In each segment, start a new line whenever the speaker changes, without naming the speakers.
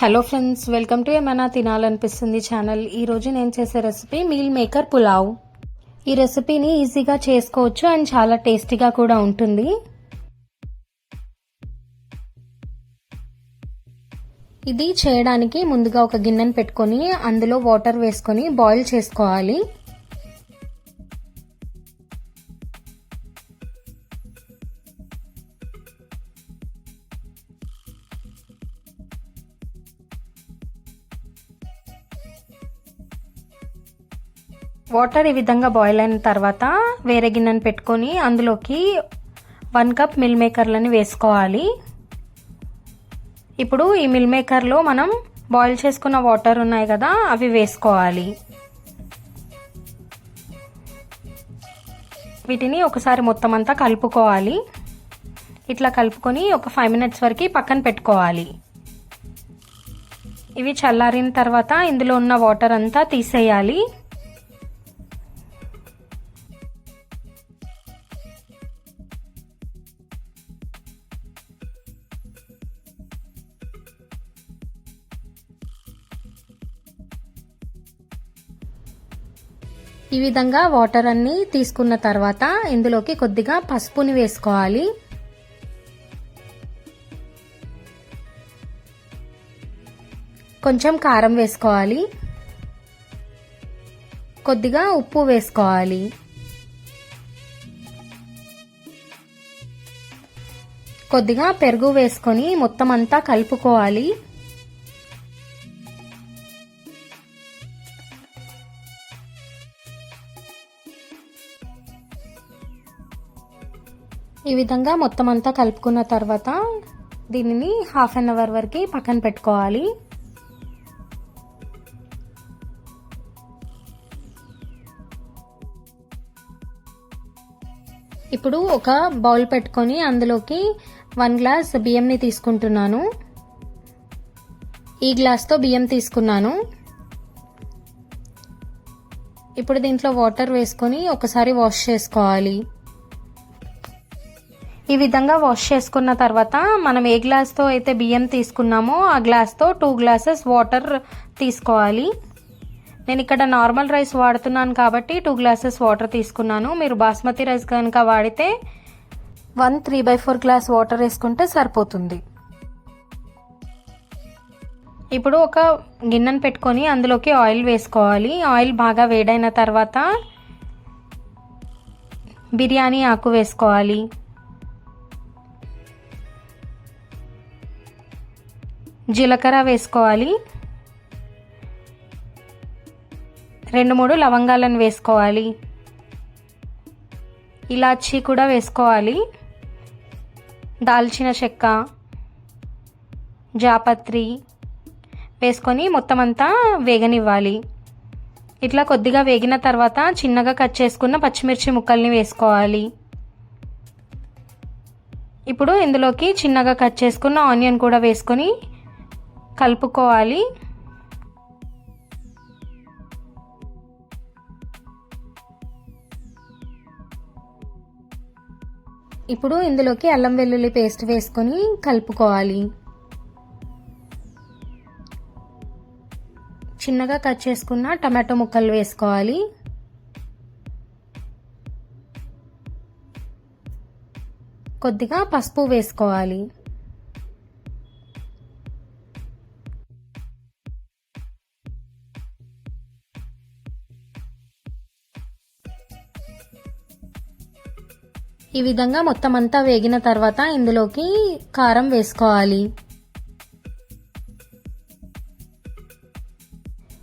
Hello friends welcome to ఏమైనా తినాలనిపిస్తుంది channel ఈరోజు నేను చేసే రెసిపీ మీల్ మేకర్ పులావ్ ఈ రెసిపీని ఈజీగా చేసుకోవచ్చు అండ్ చాలా టేస్టీగా కూడా ఉంటుంది. ఇది చేయడానికి ముందుగా ఒక గిన్నెను పెట్టుకొని అందులో వాటర్ వేసుకొని బాయిల్ చేసుకోవాలి. వాటర్ ఈ విధంగా బాయిల్ అయిన తర్వాత వేరే గిన్నెను పెట్టుకొని అందులోకి వన్ కప్ మిల్ మేకర్లని వేసుకోవాలి. ఇప్పుడు ఈ మిల్ మేకర్లో మనం బాయిల్ చేసుకున్న వాటర్ ఉన్నాయి కదా అవి వేసుకోవాలి. వీటిని ఒకసారి మొత్తం అంతా కలుపుకోవాలి. ఇట్లా కలుపుకొని ఒక ఫైవ్ మినిట్స్ వరకు పక్కన పెట్టుకోవాలి. ఇవి చల్లారిన తర్వాత ఇందులో ఉన్న వాటర్ అంతా తీసేయాలి. ఈ విధంగా వాటర్ అన్ని తీసుకున్న తర్వాత ఇందులోకి కొద్దిగా పసుపుని వేసుకోవాలి. కొంచెం కారం వేసుకోవాలి. కొద్దిగా ఉప్పు వేసుకోవాలి. కొద్దిగా పెరుగు వేసుకొని మొత్తం అంతా కలుపుకోవాలి. ఈ విధంగా మొత్తం అంతా కలుపుకున్న తర్వాత దీనిని హాఫ్ అన్ అవర్ వరకు పక్కన పెట్టుకోవాలి. ఇప్పుడు ఒక బౌల్ పెట్టుకొని అందులోకి వన్ గ్లాస్ బియ్యంని తీసుకుంటున్నాను. ఈ గ్లాస్తో బియ్యం తీసుకున్నాను. ఇప్పుడు దీంట్లో వాటర్ వేసుకొని ఒకసారి వాష్ చేసుకోవాలి. ఈ విధంగా వాష్ చేసుకున్న తర్వాత మనం ఏ గ్లాస్తో అయితే బియ్యం తీసుకున్నామో ఆ గ్లాస్తో టూ గ్లాసెస్ వాటర్ తీసుకోవాలి. నేను ఇక్కడ నార్మల్ రైస్ వాడుతున్నాను కాబట్టి టూ గ్లాసెస్ వాటర్ తీసుకున్నాను. మీరు బాస్మతి రైస్ కనుక వాడితే one three by four glass water వేసుకుంటే సరిపోతుంది. ఇప్పుడు ఒక గిన్నెను పెట్టుకొని అందులోకి ఆయిల్ వేసుకోవాలి. ఆయిల్ బాగా వేడైన తర్వాత బిర్యానీ ఆకు వేసుకోవాలి. జీలకర్ర వేసుకోవాలి. రెండు మూడు లవంగాలను వేసుకోవాలి. ఇలాచీ కూడా వేసుకోవాలి. దాల్చిన చెక్క జాపత్రి వేసుకొని మొత్తం అంతా వేగనివ్వాలి. ఇట్లా కొద్దిగా వేగిన తర్వాత చిన్నగా కట్ చేసుకున్న పచ్చిమిర్చి ముక్కల్ని వేసుకోవాలి. ఇప్పుడు ఇందులోకి చిన్నగా కట్ చేసుకున్న ఆనియన్ కూడా వేసుకొని కలుపుకోవాలి. ఇప్పుడు ఇందులోకి అల్లం వెల్లుల్లి పేస్ట్ వేసుకొని కలుపుకోవాలి. చిన్నగా కట్ చేసుకున్న టమాటో ముక్కలు వేసుకోవాలి. కొద్దిగా పసుపు వేసుకోవాలి. ఈ విధంగా మొత్తం అంతా వేగిన తర్వాత ఇందులోకి కారం వేసుకోవాలి.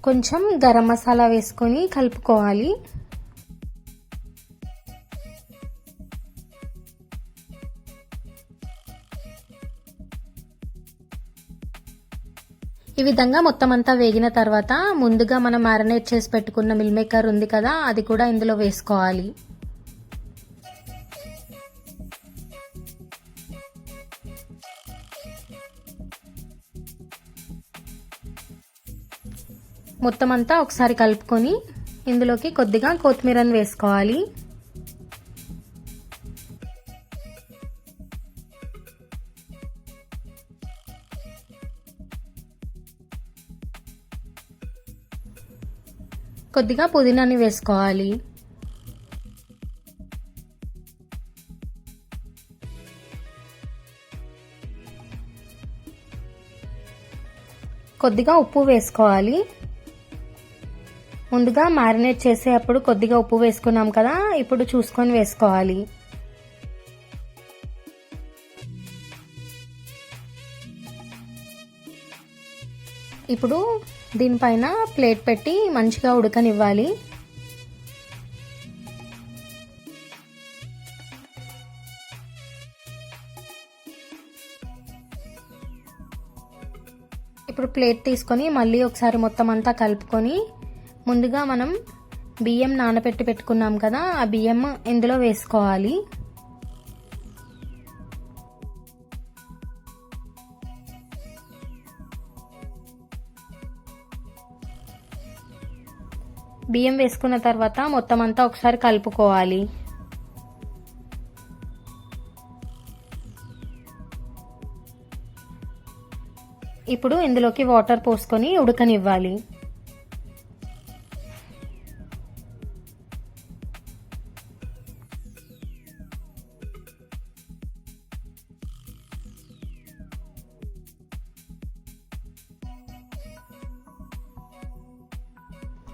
కొంచెం గరం మసాలా వేసుకొని కలుపుకోవాలి. ఈ విధంగా మొత్తం అంతా వేగిన తర్వాత ముందుగా మనం మ్యారినేట్ చేసి పెట్టుకున్న మిల్ మేకర్ ఉంది కదా అది కూడా ఇందులో వేసుకోవాలి. మొత్తం అంతా ఒకసారి కలుపుకొని ఇందులోకి కొద్దిగా కొత్తిమీరను వేసుకోవాలి. కొద్దిగా పుదీనాని వేసుకోవాలి. కొద్దిగా ఉప్పు వేసుకోవాలి. ముందుగా మ్యారినేట్ చేసేటప్పుడు కొద్దిగా ఉప్పు వేసుకున్నాం కదా ఇప్పుడు చూసుకొని వేసుకోవాలి. ఇప్పుడు దీనిపైన ప్లేట్ పెట్టి మంచిగా ఉడకనివ్వాలి. ఇప్పుడు ప్లేట్ తీసుకొని మళ్ళీ ఒకసారి మొత్తం అంతా కలుపుకొని ముందుగా మనం బియ్యం నానబెట్టి పెట్టుకున్నాం కదా ఆ బియ్యం ఇందులో వేసుకోవాలి. బియ్యం వేసుకున్న తర్వాత మొత్తం అంతా ఒకసారి కలుపుకోవాలి. ఇప్పుడు ఇందులోకి వాటర్ పోసుకొని ఉడకనివ్వాలి.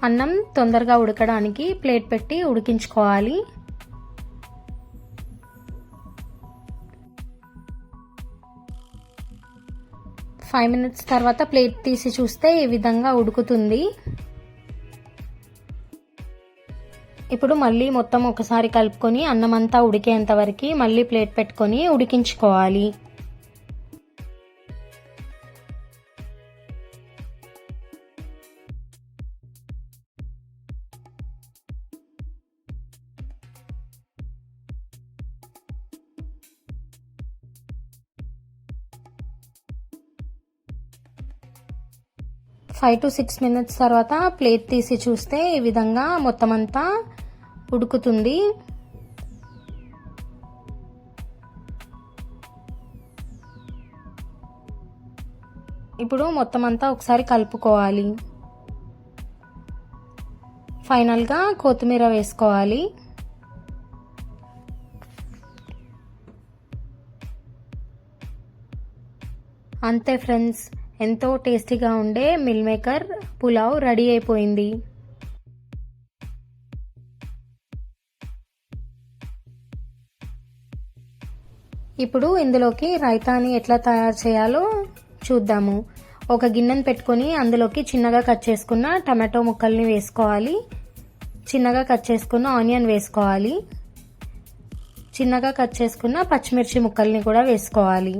అన్నం తొందరగా ఉడకడానికి ప్లేట్ పెట్టి ఉడికించుకోవాలి. ఫైవ్ మినిట్స్ తర్వాత ప్లేట్ తీసి చూస్తే ఈ విధంగా ఉడుకుతుంది. ఇప్పుడు మళ్ళీ మొత్తం ఒకసారి కలుపుకొని అన్నం అంతా ఉడికేంత వరకు మళ్ళీ ప్లేట్ పెట్టుకొని ఉడికించుకోవాలి. ఫైవ్ టు సిక్స్ మినిట్స్ తర్వాత ప్లేట్ తీసి చూస్తే ఈ విధంగా మొత్తం అంతా ఉడుకుతుంది. ఇప్పుడు మొత్తం అంతా ఒకసారి కలుపుకోవాలి. ఫైనల్గా కొత్తిమీర వేసుకోవాలి. అంతే ఫ్రెండ్స్. ఎంతో టేస్టీగా ఉండే మిల్ మేకర్ పులావ్ రెడీ అయిపోయింది. ఇప్పుడు ఇందులోకి రైతాని ఎట్లా తయారు చేయాలో చూద్దాము. ఒక గిన్నెను పెట్టుకొని అందులోకి చిన్నగా కట్ చేసుకున్న టమాటో ముక్కల్ని వేసుకోవాలి. చిన్నగా కట్ చేసుకున్న ఆనియన్ వేసుకోవాలి. చిన్నగా కట్ చేసుకున్న పచ్చిమిర్చి ముక్కల్ని కూడా వేసుకోవాలి.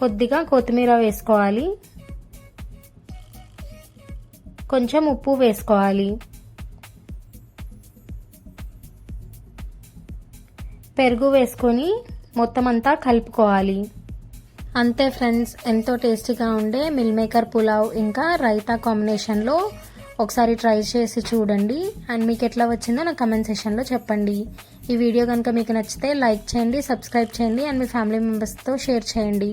కొద్దిగా కొత్తిమీర వేసుకోవాలి. కొంచెం ఉప్పు వేసుకోవాలి. పెరుగు వేసుకొని మొత్తం అంతా కలుపుకోవాలి. అంతే ఫ్రెండ్స్ ఎంతో టేస్టీగా ఉండే మిల్ మేకర్ పులావ్ ఇంకా రైతా కాంబినేషన్లో ఒకసారి ట్రై చేసి చూడండి. అండ్ మీకు ఎట్లా వచ్చిందో నా కమెంట్ సెషన్లో చెప్పండి. ఈ వీడియో కనుక మీకు నచ్చితే లైక్ చేయండి సబ్స్క్రైబ్ చేయండి అండ్ మీ ఫ్యామిలీ మెంబర్స్తో షేర్ చేయండి.